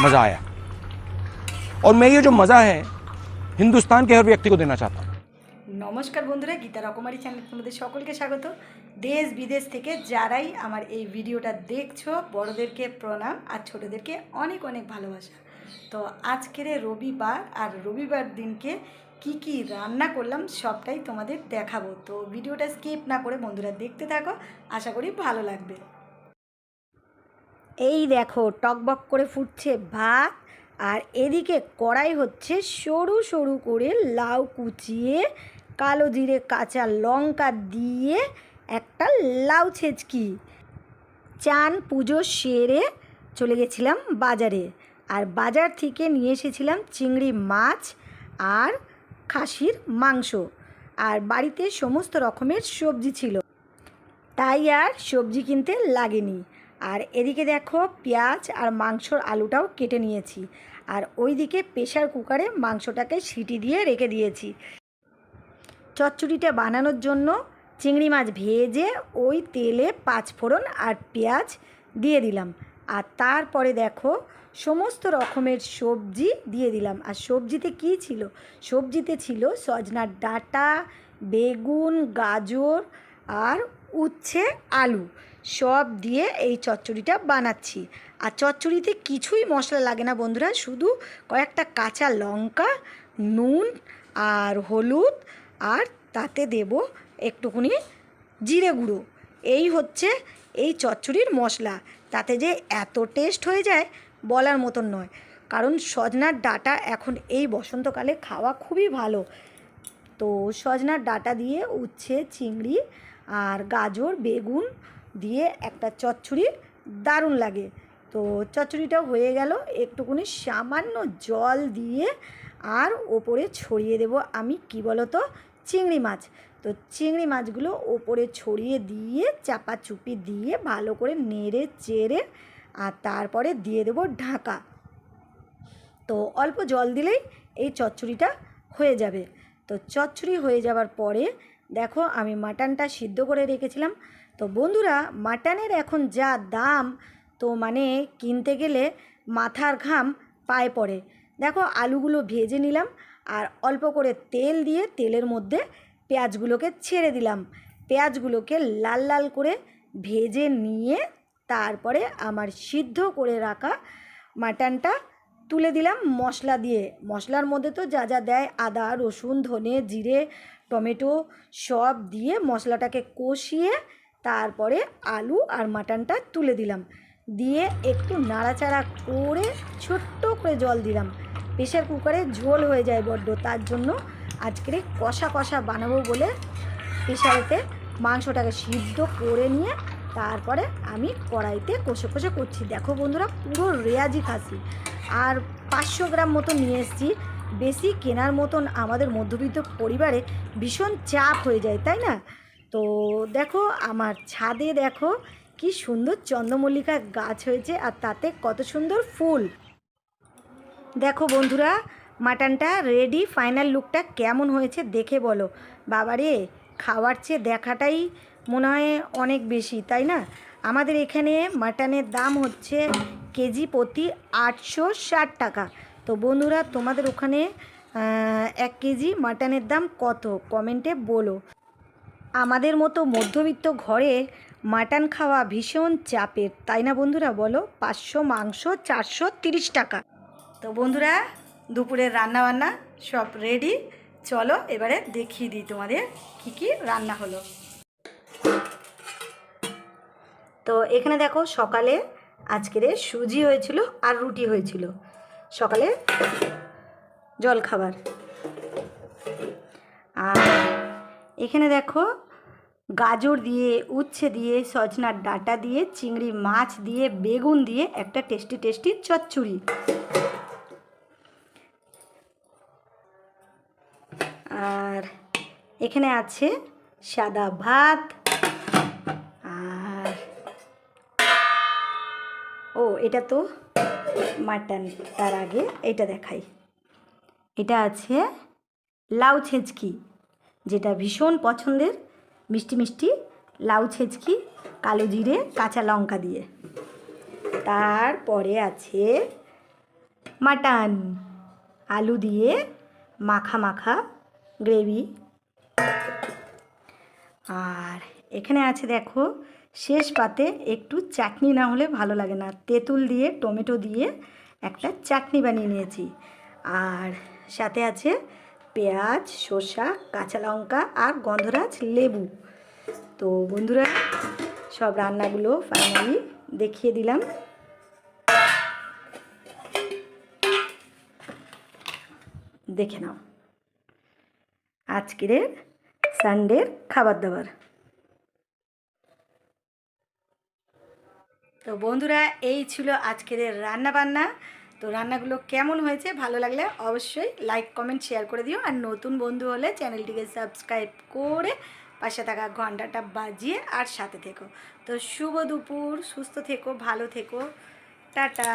मज़ा आया और मैं ये जो मज़ा है हिंदुस्तान के हर व्यक्ति को देना चाहता हूँ নমস্কার বন্ধুরা গীতা রকমারি চ্যানেল তোমাদের সকলকে স্বাগত দেশ বিদেশ থেকে যারাই আমার এই ভিডিওটা দেখছো বড়দেরকে প্রণাম আর ছোটদেরকে অনেক অনেক ভালোবাসা তো আজকের রবিবার আর রবিবার দিনকে কি কি রান্না করলাম সবটাই তোমাদের দেখাবো তো ভিডিওটা স্কিপ না করে বন্ধুরা দেখতে থাকো আশা করি ভালো লাগবে এই দেখো, টকবক করে ফুটছে ভাত, আর এদিকে কড়াই হচ্ছে সরু সরু করে লাউ কুচিয়ে, কালো জিরে কাঁচা লঙ্কা দিয়ে একটা লাউ ছেচকি। চান পুজো সেরে চলে গেছিলাম বাজারে, আর বাজার থেকে নিয়ে এসেছিলাম চিংড়ি মাছ আর খাসির মাংস, আর বাড়িতে সমস্ত রকমের সবজি ছিল। তাই আর সবজি কিনতে লাগেনি। আর এদিকে দেখো পেঁয়াজ আর মাংসর আলুটাও কেটে নিয়েছি। আর ওইদিকে প্রেশার কুকারে মাংসটাকে সিটি দিয়ে রেখে দিয়েছি। চচ্চড়িটা বানানোর জন্য চিংড়ি মাছ ভেজে ওই তেলে পাঁচফোড়ন আর পেঁয়াজ দিয়ে দিলাম। আর তারপরে দেখো সমস্ত রকমের সবজি দিয়ে দিলাম। আর সবজিতে কি ছিল? সবজিতে ছিল সজনার ডাঁটা, বেগুন, গাজর আর উচ্ছে আলু। সব দিয়ে এই চচ্চড়িটা বানাচ্ছি। আর চচ্চড়িতে কিছুই মশলা লাগে না বন্ধুরা, শুধু কয়েকটা কাঁচা লঙ্কা, নুন আর হলুদ, আর তাতে দেব একটুকুনি জিরে গুঁড়ো। এই হচ্ছে এই চচ্চড়ির মশলা। তাতে যে এত টেস্ট হয়ে যায় বলার মতন নয়। কারণ সজনার ডাটা এখন এই বসন্তকালে খাওয়া খুবই ভালো। তো সজনার ডাটা দিয়ে উচ্ছে, চিংড়ি আর গাজর, বেগুন দিয়ে একটা চচ্চড়ি দারুণ লাগে। তো চচ্চড়িটাও হয়ে গেল, একটুকুনি সামান্য জল দিয়ে আর ওপরে ছড়িয়ে দেব আমি কি বলতো? চিংড়ি মাছ। তো চিংড়ি মাছগুলো ওপরে ছড়িয়ে দিয়ে, চাপা চুপি দিয়ে ভালো করে নেড়ে চেড়ে আর তারপরে দিয়ে দেবো ঢাকা। তো অল্প জল দিলেই এই চচ্চড়িটা হয়ে যাবে। তো চচ্চড়ি হয়ে যাওয়ার পরে দেখো আমি মাটনটা সিদ্ধ করে রেখেছিলাম। তো বন্ধুরা, মাটনের এখন যা দাম, তো মানে কিনতে গেলে মাথার ঘাম পায়ে পড়ে। দেখো, আলুগুলো ভেজে নিলাম আর অল্প করে তেল দিয়ে তেলের মধ্যে পেঁয়াজগুলোকে ছেড়ে দিলাম। পেঁয়াজগুলোকে লাল লাল করে ভেজে নিয়ে তারপরে আমার সিদ্ধ করে রাখা মাটনটা তুলে দিলাম মশলা দিয়ে। মশলার মধ্যে তো যা যা দেয়, আদা, রসুন, ধনে, জিরে, টমেটো সব দিয়ে মশলাটাকে কষিয়ে তারপরে আলু আর মাটনটা তুলে দিলাম। দিয়ে একটু নাড়াচাড়া করে ছোট্ট করে জল দিলাম। প্রেশার কুকারে ঝোল হয়ে যায় বড্ড, তার জন্য আজকের কষা কষা বানাবো বলে প্রেশারেতে মাংসটাকে সিদ্ধ করে নিয়ে তারপরে আমি কড়াইতে কষে কষে করছি। দেখো বন্ধুরা, পুরো রেয়াজি খাসি। আর পাঁচশো গ্রাম মতো নিয়ে এসেছি। বেশি কেনার মতন আমাদের মধ্যবিত্ত পরিবারে ভীষণ চাপ হয়ে যায়, তাই না? তো দেখো, আমার ছাদে দেখো কি সুন্দর চন্দ্রমল্লিকা গাছ হয়েছে আর তাতে কত সুন্দর ফুল। দেখো বন্ধুরা, মাটনটা রেডি ফাইনাল লুকটা কেমন হয়েছে দেখে বলো। বাবারে, খাওয়ার চেয়ে দেখাটাই মনে হয় অনেক বেশি, তাই না? আমাদের এখানে মাটনের দাম হচ্ছে কেজি প্রতি আটশো ষাট টাকা। তো বন্ধুরা, তোমাদের ওখানে এক কেজি মাটনের দাম কত? কমেন্টে বলো। আমাদের মতো মধ্যবিত্ত ঘরে মাটন খাওয়া ভীষণ চাপের। তাই না বন্ধুরা বলো? পাঁচশো মাংস চারশো তিরিশ টাকা। তো বন্ধুরা, দুপুরের রান্না বান্না সব রেডি চলো এবারে দেখিয়ে দিই তোমাদের কি কি রান্না হলো। তো এখানে দেখো, সকালে আজকের সুজি হয়েছিল আর রুটি হয়েছিল। সকালে জল এখানে দেখো, গাজর দিয়ে, উচ্ছে দিয়ে, সজনার ডাঁটা দিয়ে, চিংড়ি মাছ দিয়ে, বেগুন দিয়ে একটা টেস্টি টেস্টি চচ্চড়ি। আর এখানে আছে সাদা ভাত, আর ও, এটা তো মাটন, তার আগে এটা দেখাই। এটা আছে লাউ ছেঁচকি। যেটা ভীষণ পছন্দের, মিষ্টি মিষ্টি, লাউ ছেঁচকি, কালো জিরে, কাঁচা লঙ্কা দিয়ে। তারপরে আছে মাটন, আলু দিয়ে মাখা মাখা গ্রেভি। আর এখানে আছে দেখো, শেষ পাতে একটু চাটনি না হলে ভালো লাগে না। তেঁতুল দিয়ে, টমেটো দিয়ে একটা চাটনি বানিয়ে নিয়েছি। আর সাথে আছে পেঁয়াজ, শসা, কাঁচা লঙ্কা আর গন্ধরাজ লেবু। তো বন্ধুরা, সব রান্নাগুলো ফাইনালি দেখিয়ে দিলাম। দেখে নাও। আজকের সানডের খাবার দাবার তো বন্ধুরা, এই ছিল আজকের রান্না বান্না তো রান্নাগুলো কেমন হয়েছে, ভালো লাগলে অবশ্যই লাইক কমেন্ট শেয়ার করে দিও। আর নতুন বন্ধু হলে চ্যানেলটিকে সাবস্ক্রাইব করে পাশে থাকা ঘন্টাটা বাজিয়ে আর সাথে থেকো। তো শুভ দুপুর, সুস্থ থেকো, ভালো থেকো। টাটা।